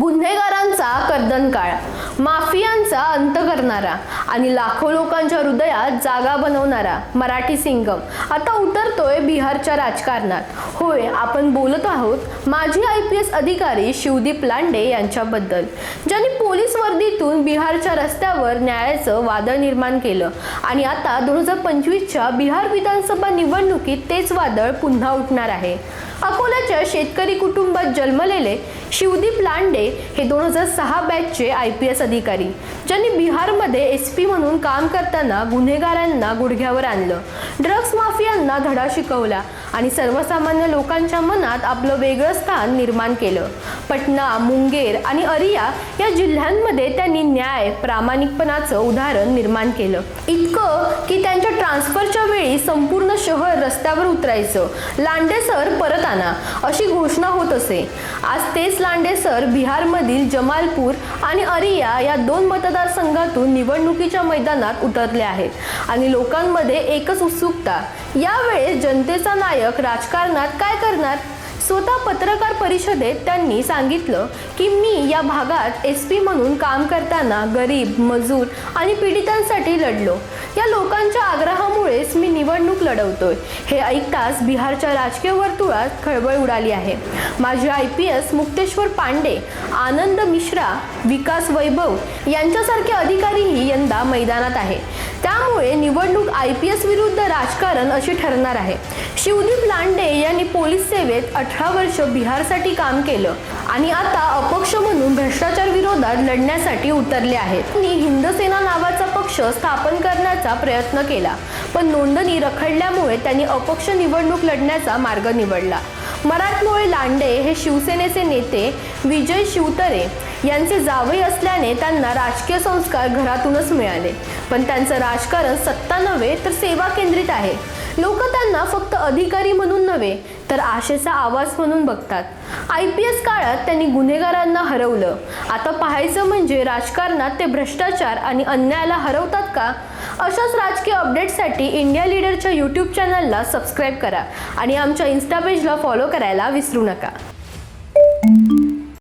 गुन्हेगारांचा कर्दनकाळ माफियांचा अंत करणारा आणि लाखो लोकांच्या हृदयात जागा बनवणारा मराठी सिंगम. आता उतरतोय बिहारच्या राजकारणात. होय आपण बोलत आहोत माजी आय पी एस अधिकारी शिवदीप लांडे यांच्याबद्दल ज्यांनी पोलीस वर्दीतून बिहारच्या रस्त्यावर न्यायाचं वादळ निर्माण केलं. आणि आता दोन हजार पंचवीसच्या बिहार विधानसभा निवडणुकीत तेच वादळ पुन्हा उठणार आहे. अकोल्याच्या शेतकरी कुटुंबात जन्मलेले शिवदीप लांडे हे दोन हजार सहा बॅचचे आय पी एस अधिकारी ज्यांनी बिहारमध्ये एस पी म्हणून काम करताना गुन्हेगारांना गुडघ्यावर आणलं. ड्रग्ज माफियांना धडा शिकवला आणि सर्वसामान्य लोकांच्या मनात आपलं वेगळं स्थान निर्माण केलं. पटना मुंगेर आणि अरिया या जिल्ह्यांमध्ये त्यांनी न्याय प्रामाणिकपणाचं उदाहरण निर्माण केलं. इतकं की ट्रान्सफरच्या वेळी संपूर्ण शहर रस्त्यावर उतरायचं. लांडे सर परत आणा अशी घोषणा होत असे. आज तेच लांडे सर बिहारमधील जमालपूर आणि अरिया या दोन मतदारसंघातून निवडणुकीच्या मैदानात उतरले आहेत आणि लोकांमध्ये एकच उत्सुकता. यावेळेस जनतेचा नायक राजकारणात काय करणार? स्वतः पत्रकार परिषदेत त्यांनी सांगितलं की मी या भागात एस पी म्हणून काम करताना गरीब मजूर आणि पीडितांसाठी लढलो. या लोकांच्या आग्रहामुळेच मी निवडणूक लढवतोय. हे ऐकताच बिहारच्या राजकीय वर्तुळात खळबळ उडाली आहे. माझे I P S Mukteshwar Pande Anand Mishra Vikas Vaibhav यांच्यासारखे अधिकारीही यंदा मैदानात आहे त्यामुळे निवडणूक आय पी एस विरुद्ध राजकारण अशी ठरणार आहे. शिवदीप लांडे यांनी पोलीस सेवेत अठरा वर्ष बिहारसाठी काम केलं आणि आता अपक्ष म्हणून भ्रष्टाचार विरोधात लढण्यासाठी उतरले आहेत. त्यांनी हिंदसेना नावाचा पक्ष स्थापन करण्याचा प्रयत्न केला पण नोंदणी रखडल्यामुळे त्यांनी अपक्ष निवडणूक लढण्याचा मार्ग निवडला. मराठमोळे लांडे हे शिवसेनेचे नेते विजय शिवतरे यांचे जावई असल्याने त्यांना राजकीय संस्कार घरातूनच मिळाले. पण त्यांचं राजकारण सत्ता नव्हे तर सेवा केंद्रित आहे. लोक त्यांना फक्त अधिकारी म्हणून नव्हे तर आशेचा आवाज म्हणून बघतात. आय पी एस काळात त्यांनी गुन्हेगारांना हरवलं. आता पाहायचं म्हणजे राजकारणात ते भ्रष्टाचार आणि अन्यायाला हरवतात का? अशाच राजकीय अपडेट्ससाठी इंडिया लीडरच्या यूट्यूब चॅनलला सबस्क्राईब करा आणि आमच्या इन्स्टा पेजला फॉलो करायला विसरू नका.